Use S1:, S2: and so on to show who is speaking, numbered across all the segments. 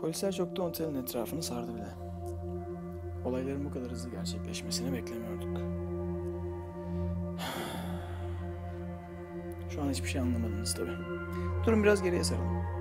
S1: Polisler çoktan otelin etrafını sardı bile. Olayların bu kadar hızlı gerçekleşmesini beklemiyorduk. Şu an hiçbir şey anlamadınız tabii. Durun biraz geriye saralım.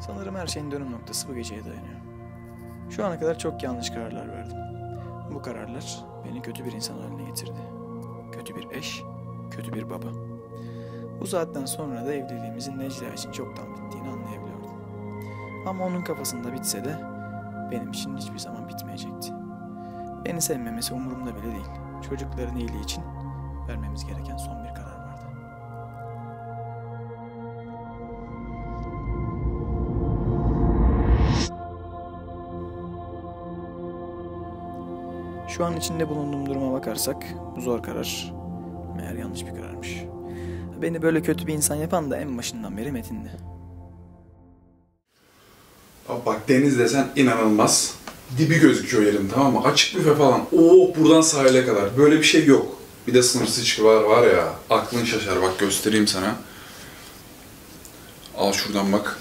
S1: Sanırım her şeyin dönüm noktası bu geceye dayanıyor. Şu ana kadar çok yanlış kararlar verdim. Bu kararlar beni kötü bir insan haline getirdi. Kötü bir eş, kötü bir baba. Bu saatten sonra da evliliğimizin Necla için çoktan bittiğini anlayabiliyordum. Ama onun kafasında bitse de benim için hiçbir zaman bitmeyecekti. Beni sevmemesi umurumda bile değil. Çocukların iyiliği için vermemiz gereken son bir karar Şu an içinde bulunduğum duruma bakarsak zor karar meğer yanlış bir kararmış. Beni böyle kötü bir insan yapan da en başından beri Metin'di.
S2: Bak, bak deniz desen inanılmaz. Dibi gözüküyor yerin tamam mı? Açık büfe falan. Oo buradan sahile kadar. Böyle bir şey yok. Bir de sınırsız içki var ya. Aklın şaşar bak göstereyim sana. Al şuradan bak.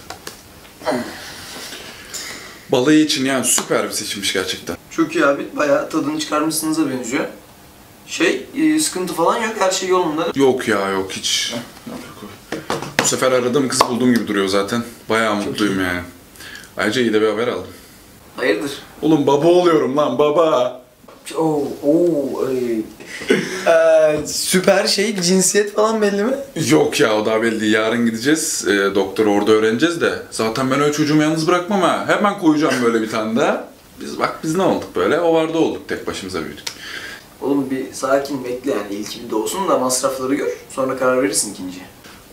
S2: Balayı için yani süper bir seçimmiş gerçekten.
S3: Çok iyi abi. Bayağı tadını çıkarmışsınıza benziyor. Şey, e, sıkıntı falan yok. Her şey yolunda.
S2: Yok ya yok hiç. Bu sefer aradığım kızı bulduğum gibi duruyor zaten. Bayağı mutluyum yani. Ayrıca iyi de bir haber aldım.
S3: Hayırdır?
S2: Oğlum baba oluyorum lan baba.
S3: Oo, oo, ay. Ee, süper şey, cinsiyet falan belli mi?
S2: Yok ya o daha belli değil. Yarın gideceğiz. E, doktoru orada öğreneceğiz de. Zaten ben öyle çocuğumu yalnız bırakmam ha. Hemen koyacağım böyle bir tane daha. Biz bak biz ne olduk böyle? O vardı olduk. Tek başımıza büyüdük.
S3: Oğlum bir sakin bekle yani. İlk bir doğsun da masrafları gör. Sonra karar verirsin ikinciye.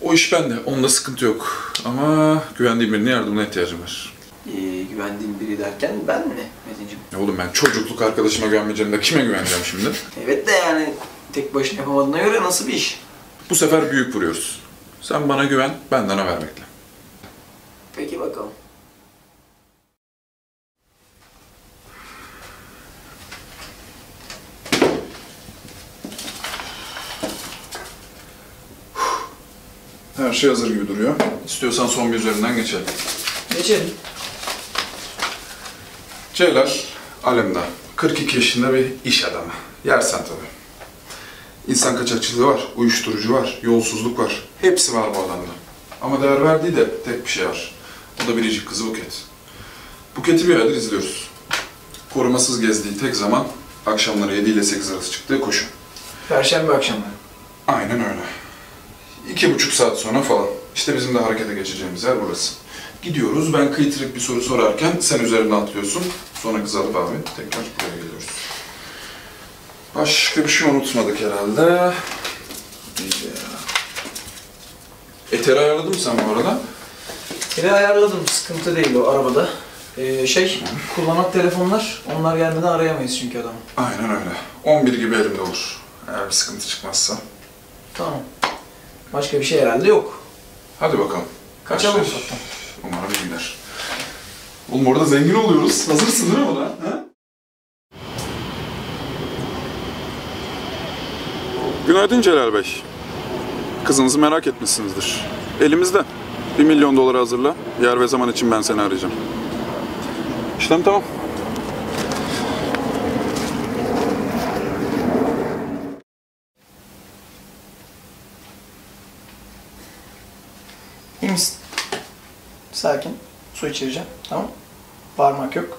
S2: O iş bende. Onda sıkıntı yok. Ama güvendiğim birine yardımına ihtiyacım var.
S3: Ee, güvendiğin biri derken ben mi Metin'cim?
S2: Ya oğlum ben çocukluk arkadaşıma güvenmeyeceğim de kime güveneceğim şimdi?
S3: Evet de yani tek başına yapamadığına göre nasıl bir iş?
S2: Bu sefer büyük vuruyoruz. Sen bana güven, benden haber bekle.
S3: Peki bakalım.
S2: Her şey hazır gibi duruyor. İstiyorsan son bir üzerinden geçelim.
S3: Geçelim.
S2: Ceylan, Alemdar. 42 yaşında bir iş adamı. Yersen tabii. İnsan kaçakçılığı var, uyuşturucu var, yolsuzluk var. Hepsi var bu adamda. Ama değer verdiği de tek bir şey var. O da biricik kızı Buket. Buket'i bir aydır izliyoruz. Korumasız gezdiği tek zaman akşamları 7 ile 8 arası çıktığı koşu.
S3: Perşembe akşamı.
S2: Aynen öyle. İki buçuk saat sonra falan. İşte bizim de harekete geçeceğimiz yer burası. Gidiyoruz, ben kıytırık bir soru sorarken sen üzerine atlıyorsun. Sonra kız alıp abi tekrar buraya geliyoruz. Başka bir şey unutmadık herhalde. Eteri ayarladın mı sen bu arada?
S3: Yine ayarladım. Sıkıntı değil o arabada. Ee, şey, kullanak telefonlar. Onlar gelmeden arayamayız çünkü adamı.
S2: Aynen öyle. 11 gibi elimde olur. Eğer bir sıkıntı çıkmazsa.
S3: Tamam. Başka bir şey herhalde yok.
S2: Hadi bakalım.
S3: Kaçalım
S2: Başlar.
S3: ufaktan.
S2: Umarım iyi gider. Oğlum orada zengin oluyoruz. Hazırsın değil mi ona? Ha? Günaydın Celal Bey. Kızınızı merak etmişsinizdir. Elimizde. Bir milyon doları hazırla. Yer ve zaman için ben seni arayacağım. İşlem tamam.
S3: İyi misin?
S1: Sakin. Su içireceğim. Tamam. Bağırmak yok.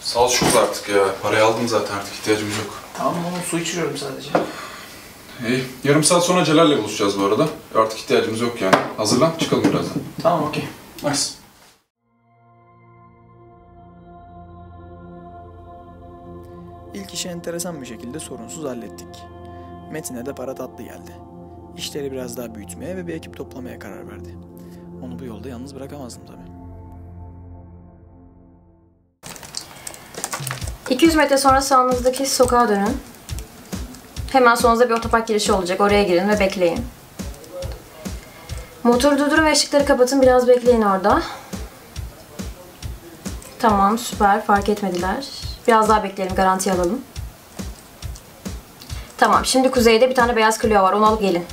S2: Sal şurada artık ya. Parayı aldım zaten artık ihtiyacımız yok.
S1: Tamam oğlum su içiriyorum sadece.
S2: İyi. Yarım saat sonra Celal'le buluşacağız bu arada. Artık ihtiyacımız yok yani. Hazırlan çıkalım birazdan.
S1: Tamam okey.
S2: Nice.
S1: İşi enteresan bir şekilde sorunsuz hallettik. Metin'e de para tatlı geldi. İşleri biraz daha büyütmeye ve bir ekip toplamaya karar verdi. Onu bu yolda yalnız bırakamazdım tabii.
S4: 200 metre sonra sağınızdaki sokağa dönün. Hemen sonunuzda bir otopark girişi olacak. Oraya girin ve bekleyin. Motoru durdurun ve ışıkları kapatın. Biraz bekleyin orada. Tamam, süper. Fark etmediler. Biraz daha bekleyelim. Garanti alalım. Tamam, şimdi kuzeyde bir tane beyaz Clio var. Onu alıp gelin.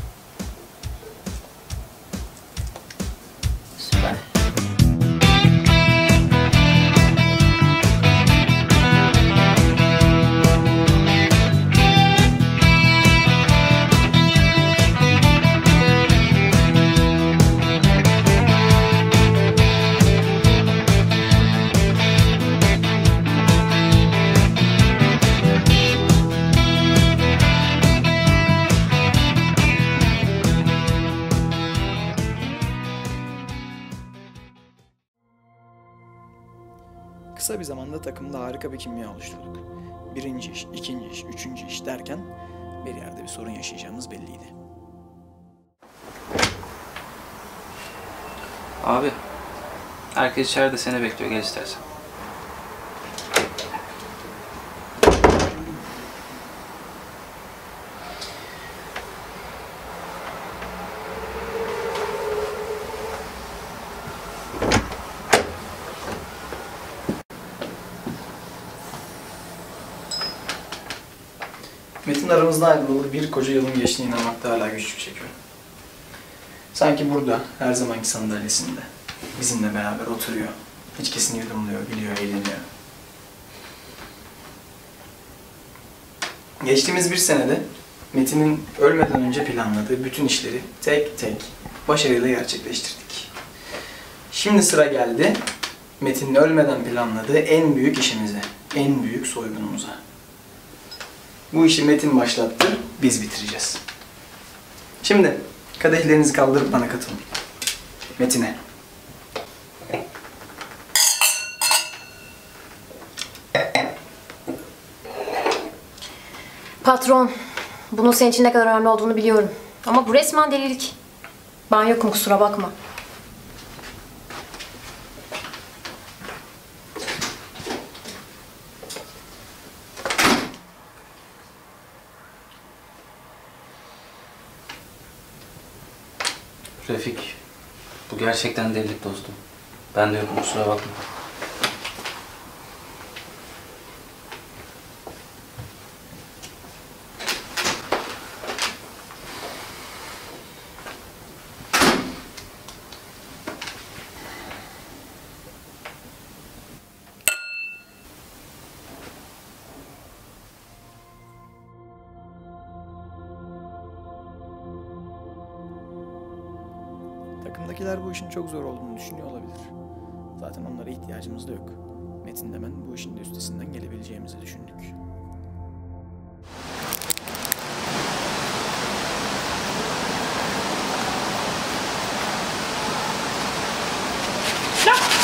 S1: Harika bir kimya oluşturduk. Birinci iş, ikinci iş, üçüncü iş derken bir yerde bir sorun yaşayacağımız belliydi.
S5: Abi, herkes içeride seni bekliyor. Gel istersen.
S1: Metin aramızda ayrılalı bir koca yılın geçtiğine inanmakta hala güçlük çekiyorum. Sanki burada, her zamanki sandalyesinde, bizimle beraber oturuyor. İçkisini yudumluyor, gülüyor, eğleniyor. Geçtiğimiz bir senede Metin'in ölmeden önce planladığı bütün işleri tek tek başarıyla gerçekleştirdik. Şimdi sıra geldi Metin'in ölmeden planladığı en büyük işimize, en büyük soygunumuza. Bu işi Metin başlattı, biz bitireceğiz. Şimdi kadehlerinizi kaldırıp bana katılın. Metin'e.
S4: Patron, bunun senin için ne kadar önemli olduğunu biliyorum. Ama bu resmen delilik. Ben yokum kusura bakma.
S5: Refik, bu gerçekten delilik dostum. Ben de yokum kusura bakma.
S1: ülkeler bu işin çok zor olduğunu düşünüyor olabilir. Zaten onlara ihtiyacımız da yok. Metin Demen bu işin de üstesinden gelebileceğimizi düşündük. Stop!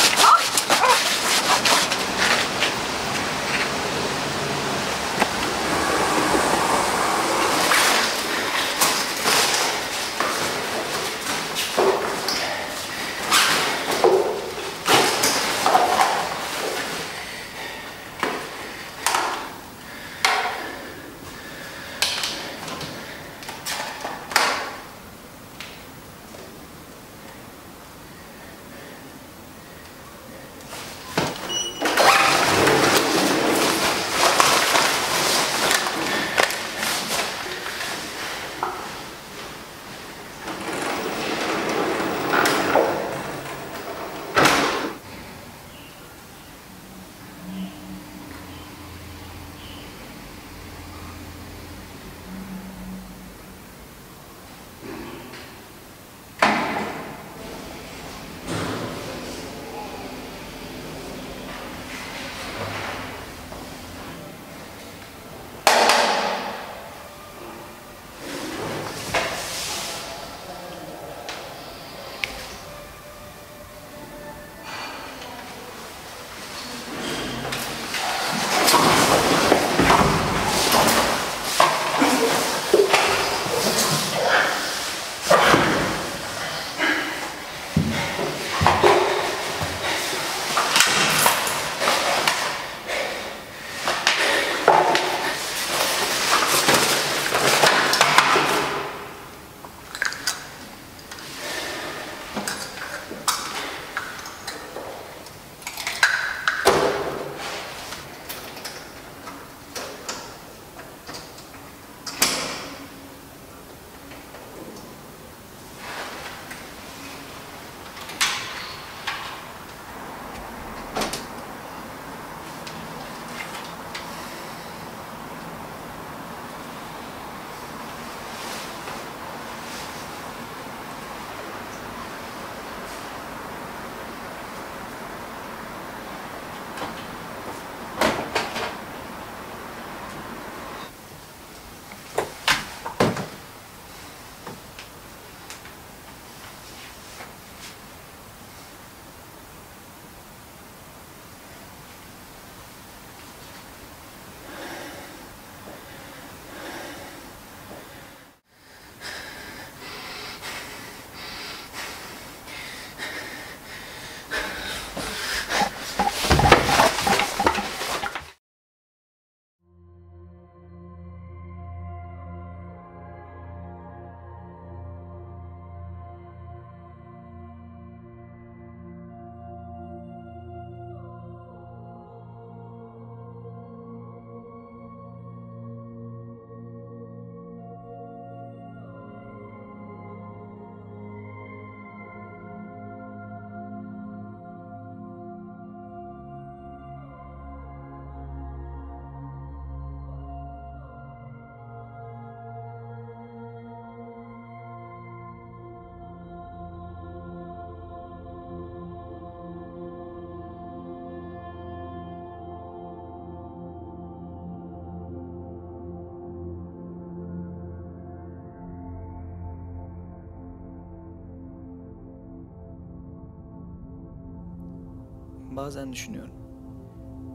S1: Bazen düşünüyorum.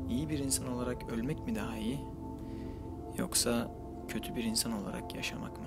S1: İyi bir insan olarak ölmek mi daha iyi? Yoksa kötü bir insan olarak yaşamak mı?